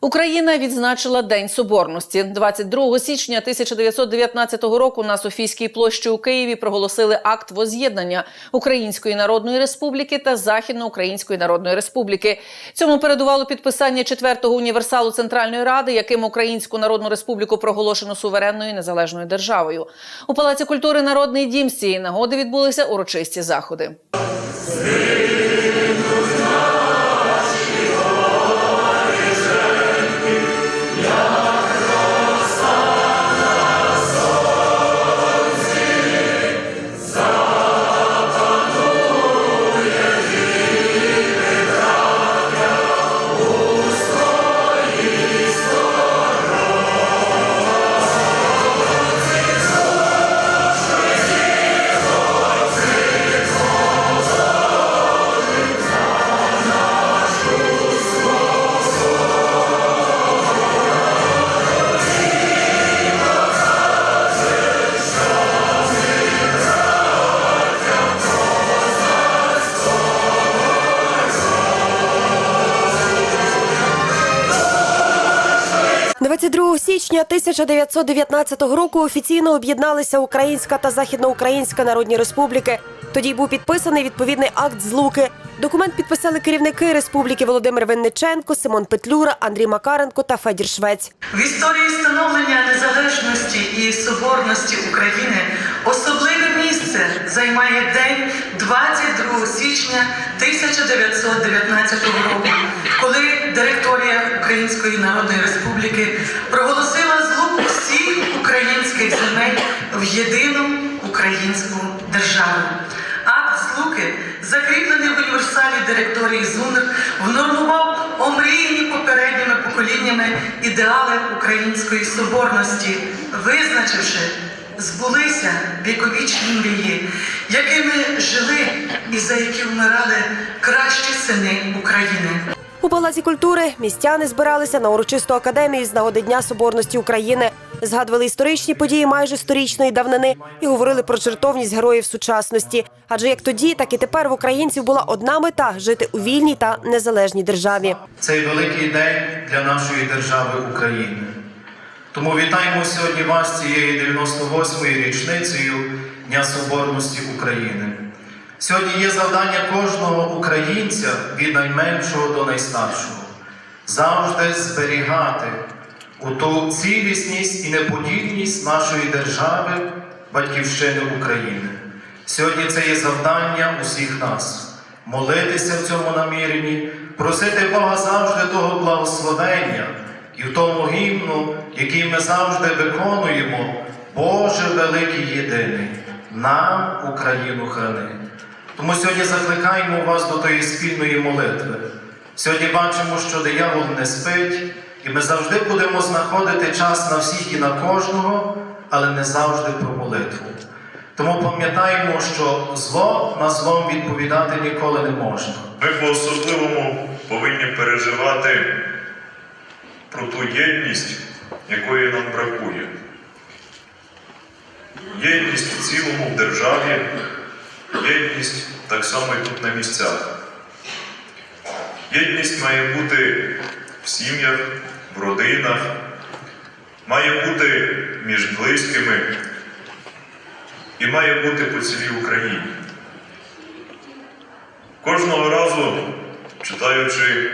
Україна відзначила День Соборності 22 січня 1919 року. На Софійській площі у Києві проголосили акт воз'єднання Української Народної Республіки та Західноукраїнської Народної Республіки. Цьому передувало підписання четвертого універсалу Центральної Ради, яким Українську Народну Республіку проголошено суверенною незалежною державою. У Палаці культури Народний дім з цієї нагоди відбулися урочисті заходи. – 22 січня 1919 року офіційно об'єдналися Українська та Західноукраїнська Народні Республіки. Тоді був підписаний відповідний акт злуки. Документ підписали керівники республіки Володимир Винниченко, Симон Петлюра, Андрій Макаренко та Федір Швець. В історії становлення незалежності і соборності України особливе місце займає день 22 січня 1919 року, коли директорія Української Народної Республіки проголосила злуку всіх українських земель в єдину українську державу. Акт злуки, закріплений в універсалі директорії ЗУНР, внормував омріяні попередніми поколіннями ідеали української соборності, визначивши, збулися віковічні мрії, якими жили і за які вмирали кращі сини України. У Палаці культури містяни збиралися на урочисту академію з нагоди Дня Соборності України. Згадували історичні події майже сторічної давнини і говорили про жертовність героїв сучасності. Адже як тоді, так і тепер в українців була одна мета жити у вільній та незалежній державі. Цей великий день для нашої держави України. Тому вітаємо сьогодні вас цією 98-ю річницею Дня Соборності України. Сьогодні є завдання кожного українця від найменшого до найстаршого завжди зберігати у ту цілісність і неподільність нашої держави, Батьківщини України. Сьогодні це є завдання усіх нас молитися в цьому наміренні, просити Бога завжди того благословення і в тому гімну, який ми завжди виконуємо, Боже великий єдиний, нам Україну храни. Тому сьогодні закликаємо вас до тої спільної молитви. Сьогодні бачимо, що диявол не спить, і ми завжди будемо знаходити час на всіх і на кожного, але не завжди про молитву. Тому пам'ятаємо, що зло на злом відповідати ніколи не можна. Ми по-особливому повинні переживати про ту єдність, якої нам бракує. Єдність в цілому в державі, єдність так само і тут на місцях. Єдність має бути в сім'ях, в родинах, має бути між близькими і має бути по цілій Україні. Кожного разу, читаючи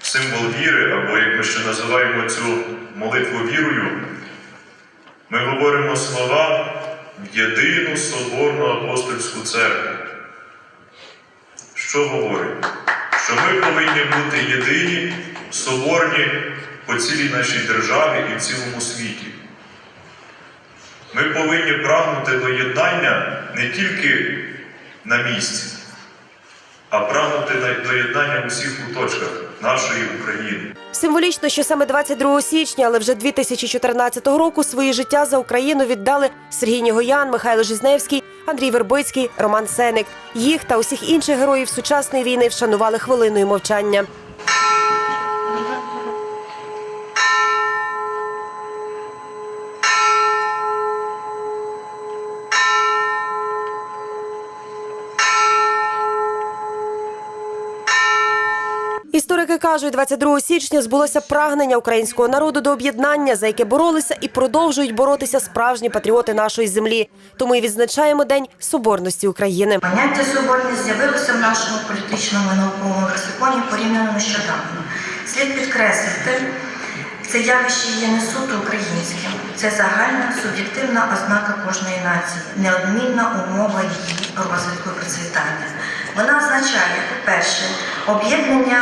символ віри, або як ми ще називаємо цю молитву вірою, ми говоримо слова єдину соборну апостольську церкву. Що говорить? Що ми повинні бути єдині, соборні по цілій нашій державі і в цілому світі. Ми повинні прагнути до єднання не тільки на місці, а прагнути до єднання в усіх куточках нашої України. Символічно, що саме 22 січня, але вже 2014 року своє життя за Україну віддали Сергій Нігоян, Михайло Жизневський, Андрій Вербицький, Роман Сеник. Їх та усіх інших героїв сучасної війни вшанували хвилиною мовчання. Кажуть, 22 січня збулося прагнення українського народу до об'єднання, за яке боролися і продовжують боротися справжні патріоти нашої землі. Тому і відзначаємо День Соборності України. Поняття соборність з'явилося в нашому політичному науковому лексиконі порівняно нещодавно. Слід підкреслити, це явище є не суто українським, це загальна суб'єктивна ознака кожної нації, неодмінна умова її розвитку і процвітання. Вона означає, по-перше, об'єднання,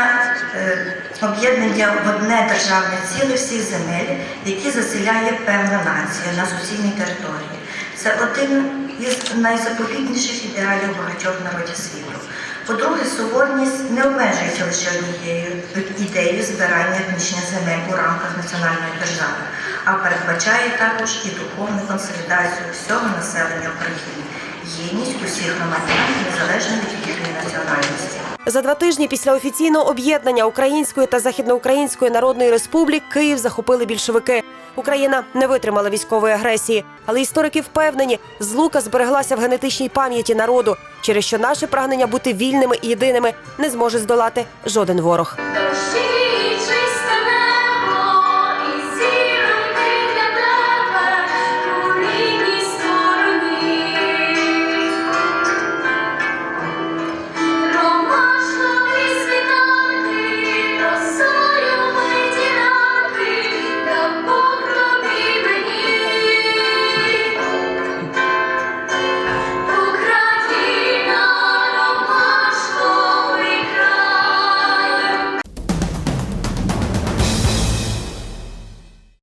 е, об'єднання в одне державне ціле всіх земель, які заселяє певна нація на суцільній території. Це один із найзаповітніших ідеалів багатьох народів світу. По-друге, соборність не обмежується лише однією ідеєю збирання етнічних земель у рамках національної держави, а передбачає також і духовну консолідацію всього населення України, єдність усіх громадян незалежно від їхньої національності. За два тижні після офіційного об'єднання Української та Західноукраїнської Народної Республік Київ захопили більшовики. Україна не витримала військової агресії, але історики впевнені, злука збереглася в генетичній пам'яті народу, через що наше прагнення бути вільними і єдиними не зможе здолати жоден ворог. Дощі